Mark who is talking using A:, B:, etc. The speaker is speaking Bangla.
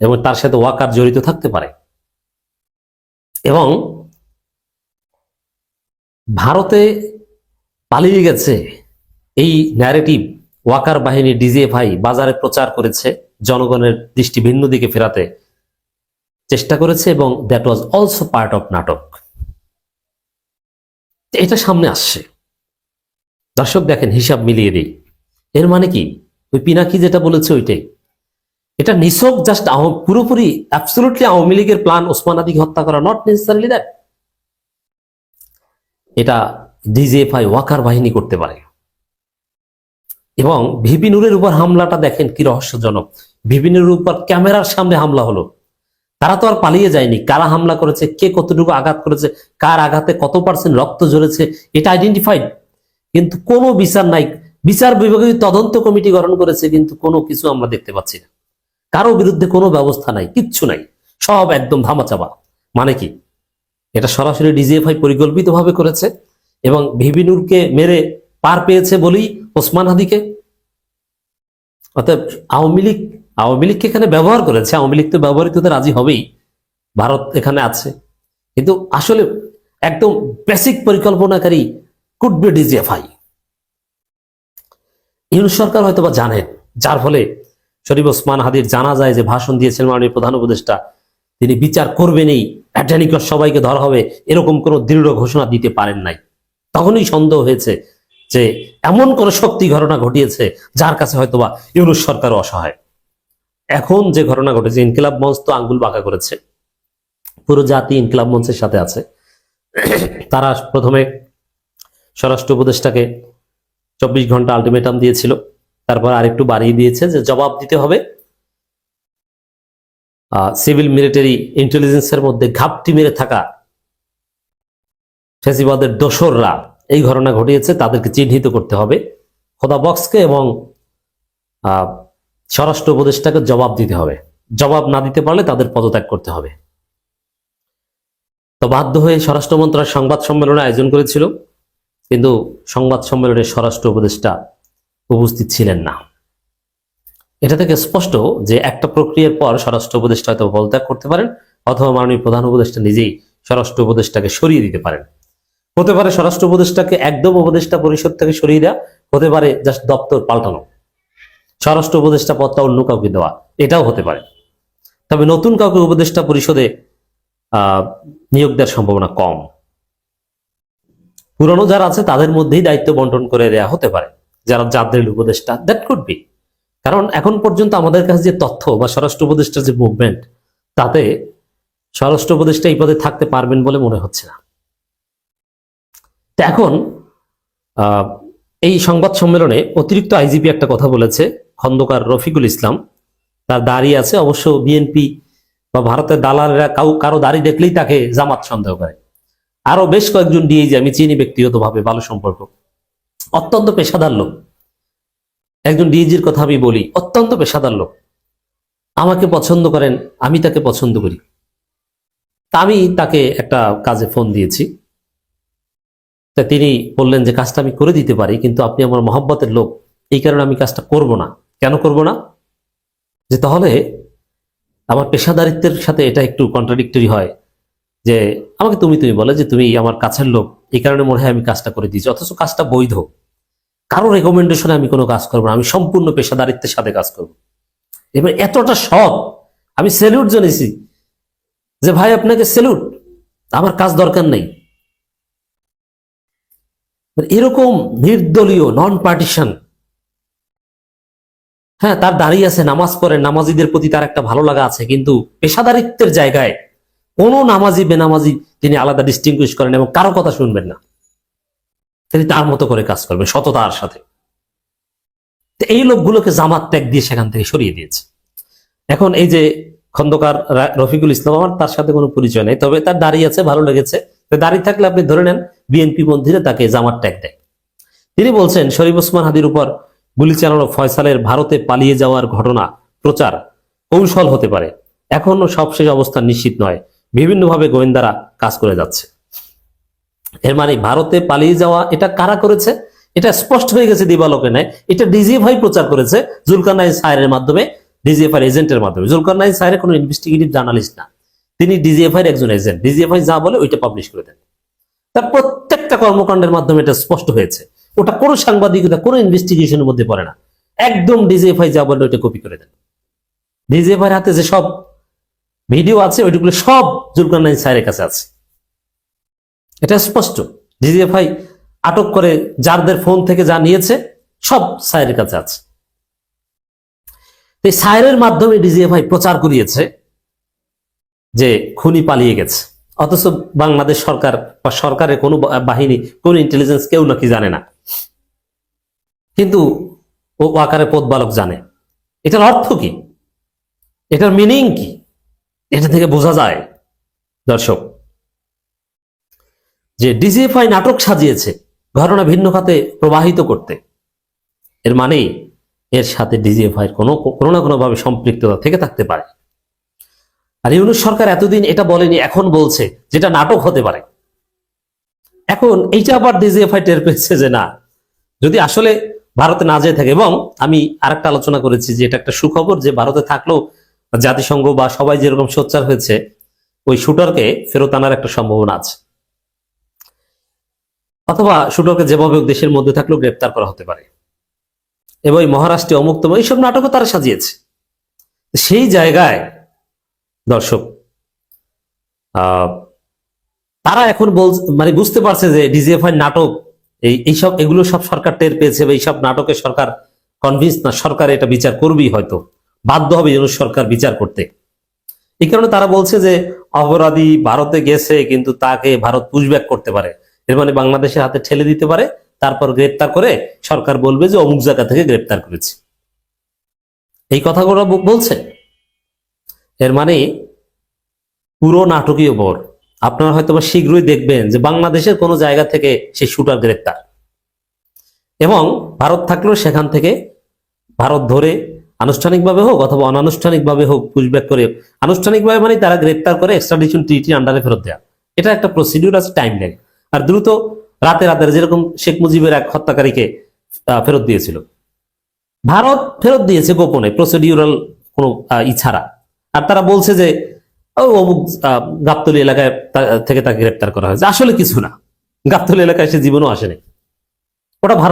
A: এবং তার সাথে ওয়াকার জড়িত থাকতে পারে। এবং ভারতে পালিয়ে গেছে এই ন্যারেটিভ ওয়াকার বাহিনী ডিজিএফআই বাজারে প্রচার করেছে, জনগণের দৃষ্টি ভিন্ন দিকে ফেরাতে চেষ্টা করেছে এবং that was also part of নাটক। এটা সামনে আসছে। দর্শক দেখেন, হিসাব মিলিয়ে দিই। এর মানে কি? ওই পিনাকি যেটা বলেছে ওইটাই। এটা নিছক জাস্ট পুরোপুরি অ্যাবসলুটলি আওয়ামী লীগের প্ল্যান ওসমান আদিকে হত্যা করা নট নেসেসারিলি দ্যাট এটা ডিজিএফআই ওয়াকার বাহিনী করতে পারে। এবং ভিপি নুরের উপর হামলাটা দেখেন কি রহস্যজনক। ভিপি নুরের উপর ক্যামেরার সামনে হামলা হলো। তারা তো আর পালিয়ে যায়নি। কারা হামলা করেছে? কে কতটুকু আঘাত করেছে? কার আঘাতে কত পার্সেন্ট রক্ত ঝরেছে? এটা আইডেন্টিফাইড কিন্তু কোনো বিচার নাই। বিচার বিভাগীয় তদন্ত কমিটি গঠন করেছে, কিন্তু কোনো কিছু আমরা দেখতে পাচ্ছি না। কারও বিরুদ্ধে কোনো ব্যবস্থা নাই, কিচ্ছু নাই, সব একদম ধামাচাপা। মানে কি? এটা সরাসরি ডিজিএফআই পরিকল্পিতভাবে করেছে এবং ভিবিনুরকে মেরে পার পেয়েছে বলেই ওসমান হাদিকে। অর্থাৎ আওয়ামী লীগ, আওয়ামী লীগকে এখানে ব্যবহার করেছে, আওয়ামী লীগ তো ব্যবহৃত হতে রাজি হবেই, ভারত এখানে আছে। কিন্তু আসলে একদম বেসিক পরিকল্পনাকারী কুড বি ডিজিএফআই। ইউনুস সরকার হয়তো বা জানেন যার ফলে শরীফ ওসমান হাদির জানা যায় যে ভাষণ দিয়েছেন মাননীয় প্রধান উপদেষ্টা, তিনি বিচার করবেনই অ্যাটানিকর সবাইকে ধরা হবে, এরকম কোনো দৃঢ় ঘোষণা দিতে পারেন নাই। তখনই সন্দেহ হয়েছে যে এমন কোন শক্তি ঘটনা ঘটিয়েছে যার কাছে হয়তোবা ইউনুস সরকার অসহায়। এখন যে ঘটনা ঘটেছে, ইনকিলাব মঞ্চ তো আঙ্গুল বাঁকা করেছে। পুরো জাতি ইনকিলাব মঞ্চের সাথে আছে। তারা প্রথমে স্বরাষ্ট্র উপদেষ্টাকে চব্বিশ ঘণ্টা আলটিমেটাম দিয়েছিল। তারপর আরেকটু বাড়িয়ে দিয়েছে যে জবাব দিতে হবে। সিভিল মিলিটারি ইন্টেলিজেন্সের মধ্যে ঘাপটি মেরে থাকা ফেসিবাদের দোসররা এই ঘটনা ঘটিয়েছে, তাদেরকে চিহ্নিত করতে হবে। খোদা বক্সকে এবং স্বরাষ্ট্র উপদেষ্টাকে জবাব দিতে হবে। জবাব না দিতে পারলে তাদের পদত্যাগ করতে হবে। তো বাধ্য হয়ে স্বরাষ্ট্র মন্ত্রণালয় সংবাদ সম্মেলনে আয়োজন করেছিল, কিন্তু সংবাদ সম্মেলনে স্বরাষ্ট্র উপদেষ্টা উপস্থিত ছিলেন না। এটা থেকে স্পষ্ট যে একটা প্রক্রিয়ার পর স্বরাষ্ট্র উপদেষ্টা হয়তো পদত্যাগ করতে পারেন অথবা মাননীয় প্রধান উপদেষ্টা নিজেই স্বরাষ্ট্র উপদেষ্টাকে সরিয়ে দিতে পারেন। হতে পারে স্বরাষ্ট্র উপদেষ্টাকে একদম উপদেষ্টা পরিষদ থেকে সরিয়ে দেওয়া হতে পারে জাস্ট দপ্তর পাল্টানো। স্বরাষ্ট্র উপদেষ্টা পদটা অন্য কাউকে দেওয়া, এটাও হতে পারে। তবে নতুন কাউকে উপদেষ্টা পরিষদে নিয়োগ দেওয়ার সম্ভাবনা কম। পুরনো যারা আছে তাদের মধ্যেই দায়িত্ব বন্টন করে দেয়া হতে পারে। যারা যাদের উপদেষ্টা দ্যাট কুড বি কারণ এখন পর্যন্ত আমাদের কাছে যে তথ্য বা স্বরাষ্ট্র উপদেষ্টার যে মুভমেন্ট তাতে স্বরাষ্ট্র উপদেষ্টা এই পদে থাকতে পারবেন বলে মনে হচ্ছে না। এখন এই সংবাদ সম্মেলনে অতিরিক্ত আইজিপি একটা কথা বলেছে, খন্দকার রফিকুল ইসলাম। তার দাড়ি আছে, অবশ্য বিএনপি বা ভারতের দালালেরা কাউ, কারও দাড়ি দেখলেই তাকে জামাত সন্দেহ করে। আরও বেশ কয়েকজন ডিএজি আমি চিনি ব্যক্তিগতভাবে, ভালো সম্পর্ক। অত্যন্ত পেশাদার লোক। একজন ডিএজির কথা আমি বলি, অত্যন্ত পেশাদার লোক। আমাকে পছন্দ করেন, আমি তাকে পছন্দ করি। আমি তাকে একটা কাজে ফোন দিয়েছি। তা তিনি বললেন যে, কাজটা আমি করে দিতে পারি, কিন্তু আপনি আমার মহব্বতের লোক। এই কারণে আমি কাজটা করব না। কেন করব না? যে তাহলে আমার পেশাদারিত্বের সাথে এটা একটু কন্ট্রাডিক্টরি হয়। যে আমাকে তুমি তুমি বলে যে, তুমি আমার কাছের লোক। এই কারণে মনে হয় আমি কাজটা করে দিয়েছি। অথচ কাজটা বৈধ। কারও রেকমেন্ডেশনে আমি কোনো কাজ করব না, আমি সম্পূর্ণ পেশাদারিত্বের সাথে কাজ করব। এবার এতটা সব আমি সেলুট জানিয়েছি যে, ভাই, আপনাকে সেলুট আমার কাজ দরকার নেই। এরকম নির্দলীয় নন পার্টিশন হ্যাঁ তার দাঁড়িয়ে আছে, নামাজ পড়ে নামাজিদের প্রতি তার একটা ভালো লাগা আছে, কিন্তু পেশাদারিত্বের জায়গায় কোনো নামাজি, বেনামাজি তিনি আলাদা ডিস্টিংগুইশ করেন এবং কারও কথা শুনবেন না। তিনি তার মতো করে কাজ করবেন সততার সাথে। এই লোকগুলোকে জামাত ত্যাগ দিয়ে সেখান থেকে সরিয়ে দিয়েছে। এখন এই যে খন্দকার রফিকুল ইসলাম, আমার তার সাথে কোনো পরিচয় নেই, তবে তার দাঁড়িয়ে আছে, ভালো লেগেছে। দাঁড়িয়ে থাকলে আপনি ধরে নেন, বিএনপি মন্ত্রীরা তাকে জামাত ট্যাগ দেয়। তিনি বলছেন, শরীফ ওসমান হাদির উপর গুলি চালানো ফয়সালের ভারতে পালিয়ে যাওয়ার ঘটনা, প্রচার, কৌশল হতে পারে। এখনও সবশেষ অবস্থা নিশ্চিত নয়। বিভিন্নভাবে গোয়েন্দারা কাজ করে যাচ্ছে। এর মানে ভারতে পালিয়ে যাওয়া এটা কারা করেছে? এটা স্পষ্ট হয়ে গেছে দিবালোকে নেয় এটা ডিজিএফআই প্রচার করেছে জুলকানাই সায়ের মাধ্যমে, ডিজিএফআই এজেন্টের মাধ্যমে। জুলকার নাইন সাহের কোনো ইনভেস্টিগেটিভ জার্নালিস্ট না। তিনি ডিজিএফআই একজন এজেন্ট। ডিজিএফআই যা বলে ওইটা পাবলিশ করে দেন। তার প্রত্যেকটা কর্মকাণ্ডের মাধ্যমে এটা স্পষ্ট হয়েছে। ওটা কোনো সাংবাদিকতা কোনো ইনভেস্টিগেশনের মধ্যে পড়ে না। একদম ডিজিএফআই যা বলে ওইটা কপি করে দেন। ডিজিএফআই হাতে যে সব ভিডিও আছে ওইগুলো সব জুলকার নাইন সাহের কাছে আছে। এটা স্পষ্ট। ডিজিএফআই আটক করে যারদের ফোন থেকে যা নিয়েছে, সব সায়ের কাছে আছে। এই সায়ের মাধ্যমে ডিজিএফআই প্রচার করিয়েছে যে খুনি পালিয়ে গেছে। অথচ বাংলাদেশ সরকার বা সরকারের কোনো বাহিনী, কোন ইন্টেলিজেন্স কেউ নাকি জানে না। কিন্তু ও আকারে বালক জানে। এটার অর্থ কি? এটার মিনিং কি? এটা থেকে বোঝা যায়, দর্শক। যে ডিজিএফআই নাটক সাজিয়েছে, ঘটনা ভিন্ন খাতে প্রবাহিত করতে। এর মানে এর সাথে ডিজিএফআই কোনো কোনো না কোনো ভাবে সম্পৃক্ততা থেকে থাকতে পারে। আর ইউনুস সরকার এতদিন এটা বলেনি, এখন বলছে যেটা নাটক হতে পারে। এখন এইটা আবার ডিজিএফআই টের পেয়েছে যে না, যদি আসলে ভারতে না যেয়ে থাকে, এবং আমি আরেকটা আলোচনা করেছি যে এটা একটা সুখবর যে ভারতে থাকলেও জাতিসংঘ বা সবাই যেরকম সোচ্চার হয়েছে, ওই শুটারকে ফেরত আনার একটা সম্ভাবনা আছে। অথবা শুটরকে যেভাবে দেশের মধ্যে থাকলেও গ্রেপ্তার করা হতে পারে। এবং মহারাষ্ট্রে অমুক্তম এইসব নাটকও তারা সাজিয়েছে। সেই জায়গায় দর্শক তারা এখন বল মানে বুঝতে পারছে যে ডিজিএফআই নাটক, এই, এইসব, এগুলো সব সরকার টের পেয়েছে বা এইসব নাটকে সরকার কনভিন্স না, সরকার এটা বিচার করবেই হয়তো। বাধ্য হবে যেন সরকার বিচার করতে। এই কারণে তারা বলছে যে অপরাধী ভারতে গেছে, কিন্তু তাকে ভারত পুশব্যাক করতে পারে। এর মানে বাংলাদেশের হাতে ঠেলে দিতে পারে, তারপর গ্রেপ্তার করে সরকার বলবে যে অমুক জায়গা থেকে গ্রেপ্তার করেছে। এই কথাগুলো বলছে। এর মানে পুরো নাটকীয় বর। আপনারা হয়তো শীঘ্রই দেখবেন যে বাংলাদেশের কোনো জায়গা থেকে সে শুটার গ্রেপ্তার। এবং ভারত থাকলেও সেখান থেকে ভারত ধরে আনুষ্ঠানিকভাবে হোক অথবা অনানুষ্ঠানিকভাবে হোক পুশব্যাক করে, আনুষ্ঠানিকভাবে মানে তারা গ্রেপ্তার করে এক্সট্রাডিশন ট্রিটি আন্ডারে ফেরত দেওয়া এটা একটা প্রসিডিউর আছে টাইম লাগে আর দ্রুত রাতে রাতে যেরকম শেখ মুজিবের এক হত্যাকারীকে ফেরত দিয়েছিল। ভারত ফেরত দিয়েছে গোপনে প্রসিডিউরাল কোনো আহ, ই ছাড়া। আর তারা বলছে যে অমুক গাবতলী এলাকায় থেকে তাকে গ্রেপ্তার করা হয়েছে। আসলে কিছু না। গাবতলি এলাকায় সে জীবনও আসেনি। ওটা ভারত